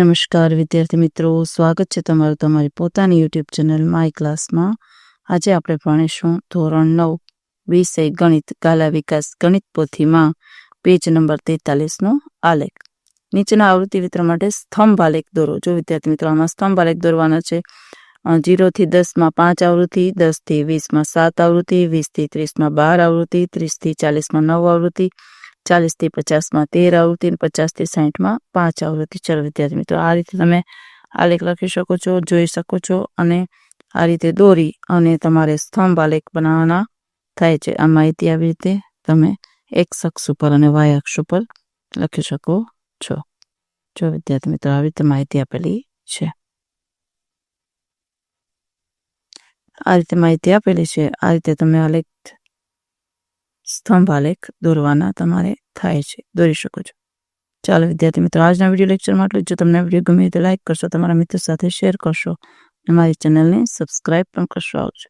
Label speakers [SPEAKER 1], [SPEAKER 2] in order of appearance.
[SPEAKER 1] નમસ્કાર, વિદ્યાર્થી મિત્રો. સ્વાગત છે તમારું તમારી પોતાની યુટ્યુબ ચેનલ માય ક્લાસમાં આજે આપણે ભણીશું ધોરણ નવ, વિષય ગણિત, ગાલા વિકાસ ગણિત પોથીમાં પેજ નંબર તેતાલીસનો આલેખ. નીચેના આવૃત્તિ વિતરણ માટે સ્તંભ આલેખ દોરો. જો વિદ્યાર્થી મિત્રો, આમાં સ્તંભ આલેખ દોરવાનો છે જીરોથી દસમાં પાંચ આવૃત્તિ દસથી વીસમાં સાત આવૃત્તિ વીસથી ત્રીસમાં બાર આવૃત્તિ ત્રીસથી ચાલીસમાં નવ આવૃત્તિ ચાલીસથી પચાસમાં તેર આવૃત્તિ અને પચાસથી સાહીઠમાં પાંચ આવૃત્તિ. ચાલો વિદ્યાર્થી મિત્રો, આ રીતે તમે આલેખ લખી શકો છો, જોઈ શકો છો અને આ રીતે દોરી અને તમારે સ્તંભ આલેખ બનાવવાના થાય છે. આ માહિતી આવી રીતે તમે એક્સ અક્ષ ઉપર અને વાય અક્ષ ઉપર લખી શકો છો. જો વિદ્યાર્થી મિત્રો, આવી રીતે માહિતી આપેલી છે. આ રીતે માહિતી આપેલી છે. આ રીતે તમે આલેખ સ્તંભ આલેખ દોરવાના તમારે થાય છે. દોરી શકો છો. ચાલો વિદ્યાર્થી મિત્રો, આજના વીડિયો લેક્ચરમાં આટલું જ. તમને વીડિયો ગમે તો લાઈક કરશો, તમારા મિત્રો સાથે શેર કરશો અને મારી ચેનલને સબસ્ક્રાઈબ પણ કરશો આવજો.